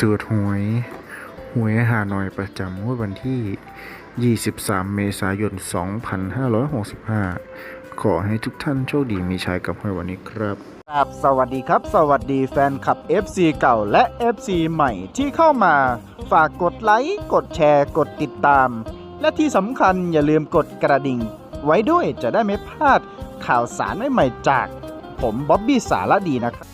ตรวจหวยหวยหาหน่อยประจำวดวันที่ 23 เมษายน 2565 ขอให้ทุกท่านโชคดีมีชัยกับหวยวันนี้ครับครับสวัสดีครับ สวัสดีแฟนคลับ FC เก่าและ FC ใหม่ที่เข้ามา ฝากกดไลค์กดแชร์กดติดตาม และที่สำคัญอย่าลืมกดกระดิ่ง ไว้ด้วยจะได้ไม่พลาดข่าวสารใหม่ๆจาก ผมบ๊อบบี้สารดีนะครับ